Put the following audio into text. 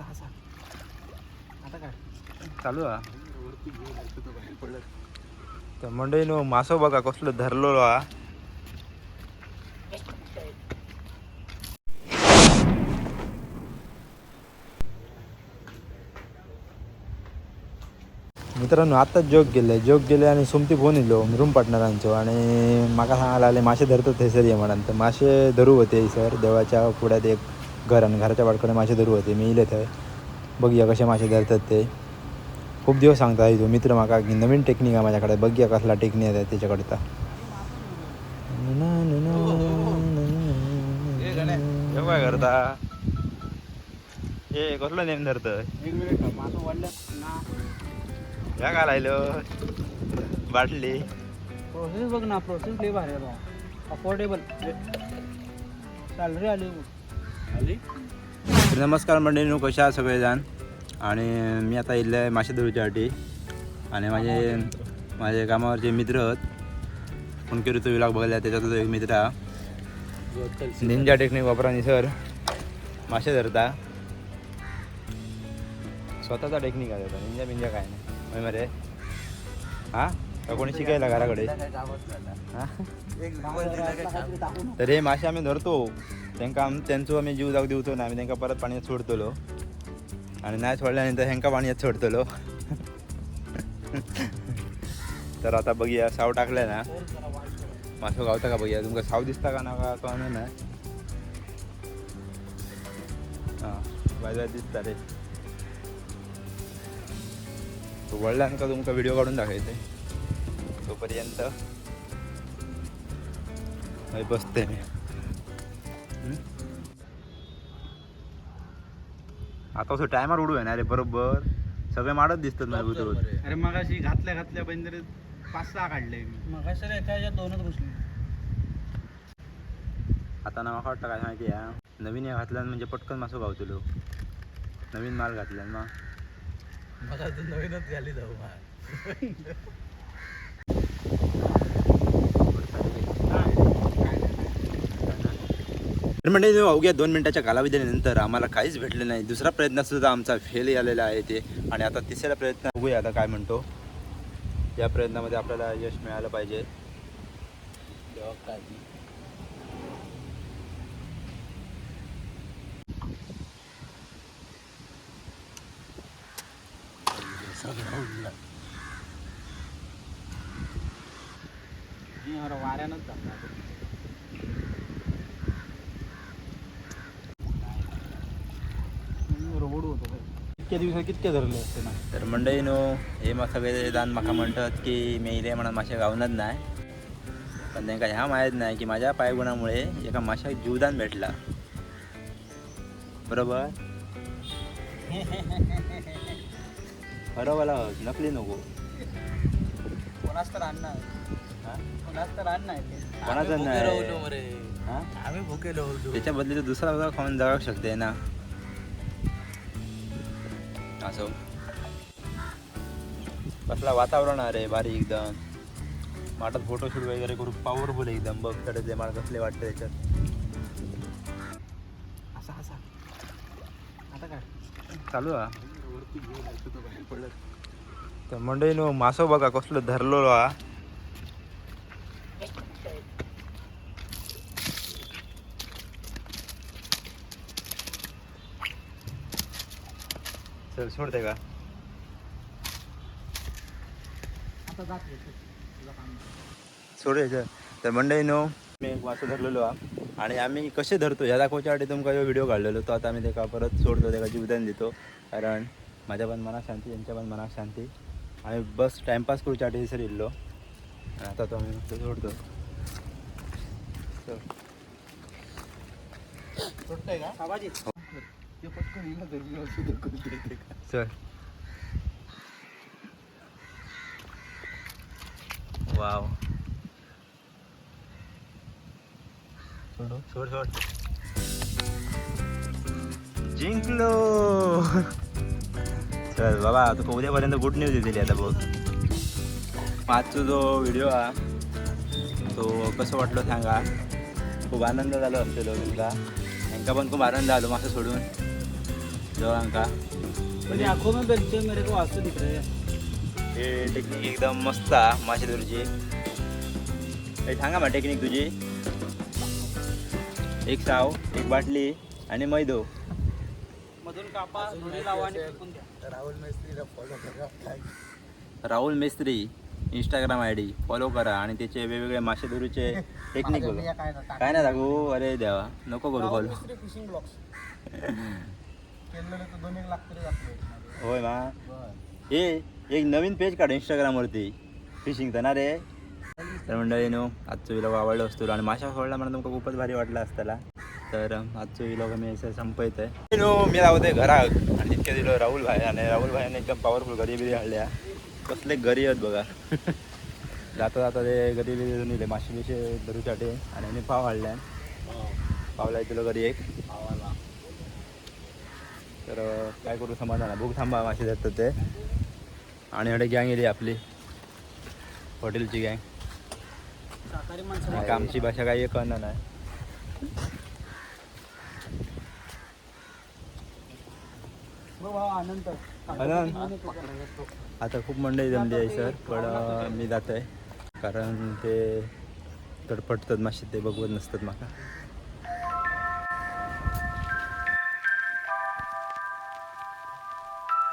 असा असा आता काय? चालू हा तर मंडळी नो मासो बघा कसलो धरलो हा. मित्रांनो आताच जोग गेले. जोग गेले आणि सोमती फोन येलो रूम पार्टनरांचो. आणि म्हाका सांगायला लागले मासे धरतात थंयसर ये म्हणून. तर मासे धरू होते सर. देवाच्या पुढ्यात एक घर आणि घराच्या वाटकडे मासे धरू होते. मी इले थंय बघूया कसे मासे धरतात ते. खूप दिवस सांगता तो मित्र म्हाका की नवीन टेक्निक आहे माझ्याकडे. बघूया कसला टेक्निक आहे त्याच्याकडचा काय करता. हे कसलं नेम धरत? एक मिनिट माझं वाढलं ना या काय लायलो? बाटली. प्रोसेस बघ ना प्रोसेस लई भारी अफोर्डेबल सॅलरी आली आली तर नमस्कार मंडळी कशा आहात सगळेजण. आणि मी आता इल्ले मासे धरुच्यासाठी आणि माझे माझे कामावरचे मित्र आहेत. फोन करू तो विलाग बघायला. त्याच्यात एक मित्र हा. निंजा टेक्निक वापराने सर. मासे धरता. स्वतःचा टेक्निक आहे त्याचा. निंजा बिंजा काय नाही. मरे. हा? कोणी शिकायला घराकडे? तर हे मासे आम्ही धरतो. त्यांका आम आमी आम्ही जीव जाऊ दिवचो ना आमी त्यांका परत पाण्यात सोडतलो. आणि नाही सोडल्यानंतर ह्यांका पाण्यात सोडतलो. तर आता बघूया साव टाकले ना. मासो गावता का बघूया तुमका साव दिसता का नाका का ना. हां बाजार दिसता रे. तो का तुमका व्हिडिओ काढून दाखयते तोपर्यंत. हय बसते मी. आता असं टायमार उडू आहे ना रे बरोबर. सगळे माडत दिसतात अरे मग अशी घातल्या घातल्या बंदरे पाच सहा काढले मी. मग सर एका याच्यात दोनच घुसली. आता ना मला वाटतं काय माहिती आहे नवीन हे घातल्यान म्हणजे पटकन मासो गावतलो नवीन माल घातल्यान मग मला तर नवीनच झाली जाऊ तर म्हणजे अवघ्या दोन मिनटाच्या कालावधीनंतर आम्हाला काहीच भेटलं नाही. दुसरा प्रयत्नसुद्धा आमचा फेल आलेला आहे ते. आणि आता तिसरा प्रयत्न बघूया आता काय म्हणतो. या प्रयत्नामध्ये आपल्याला यश मिळालं पाहिजे. वाऱ्यानंच झाला रोड होतो इतक्या दिवसात कितके धरले असते ना? तर मंडळी नो हे मग सगळे जाण म्हाका म्हणतात की मेले म्हणून मासे गावनच नाही. पण त्यांना ह्या माहीत नाही की माझ्या पायगुणामुळे एका माशाक जीवदान भेटला. बरोबर? खरं बोला नकली नको. कोणाच तर आणणार हा? कोणाच तर आणणार ते कोणाचं नाही हा? त्याच्या बदली तर दुसरा बघा खाऊन जगावू शकते ना. असं कसला वातावरण आहे रे भारी एकदम माठात फोटोशूट वगैरे करू पॉवरफुल एकदम बघ ते मला कसले वाटते त्याच्यात असा असा आता काय चालू हा तर मंडळी नो मासो बघा कसलो धरलो हा चल सोडते का? काम सोडायचं तर मंडळी नो. मी एक मासो धरलेलो हा. आणि आम्ही कसे धरतो ह्या दाखवच्यासाठी तुमका जो व्हिडिओ काढलेलो. तो आता आम्ही त्याका परत सोडतो त्याला जीवदान देतो. कारण माझ्या पण मनात शांती त्यांच्या पण मनात शांती. आम्ही बस टाइमपास करूच्यासाठी सर इल्लो. आणि आता तो आम्ही नुसतं सोडतो. चल. सुटतंय का? चल. वाव. सोड सोड जिंकलो. चल बाबा तुका उद्यापर्यंत गुड न्यूज दिली आता बघ. आजचा जो व्हिडिओ हा तो कसं वाटलं सांगा. खूप आनंद झालो असलेलो तुमचा यांका पण खूप आनंद आलो मासा सोडून. दोघांका म्हणजे आखो में बेलचे मेरे को वास्तू दिख रहे हैं। हे टेक्निक एकदम मस्त हा मासे धरूची हे सांगा मग टेक्निक तुझी. एक साव एक बाटली आणि मैदो. मधून कापा लावा आणि फेकून द्या. Rahul Mestri Instagram I D follow करा आणि त्याचे वेगवेगळे मासे धरूचे टेक्निक बघा. काय नाही दाखवू? अरे देवा नको करू फॉलो फिशिंग केलेलं तर दोन एक लाख तरी लागले होय मा हे एक नवीन पेज काढ इंस्टाग्रामवरती फिशिंगचं ना रे? तर मंडळी नो आजचं विलॉग आवडलं असतो आणि माशा सोडला मला तुमका खूपच भारी वाटला असताला तर आजचं विलॉग मी असं संपयत आहे नो मी राहते घरात. आणि तितक्या दिलो राहुल भाई आणि राहुल भाईने एकदम पॉवरफुल गरी बिरी हाडल्या कसले गरी आहेत बघा. जाता जाता ते गरी बिरी घेऊन येले मासे बिशे धरूसाठी आणि आम्ही पाव हाडल्या पावला दिलो गरी एक. तर काय करू समाधान भूक थांबा मासे धरतात ते. आणि एवढे गँग येली आपली. हॉटेलची गँग. शाकाहारी आमची भाषा काही कळणार नाही. आता खूप मंडळी जमली आहे सर. पण मी जात आहे कारण ते तडफडतात मासे ते बघवत नसतात माका.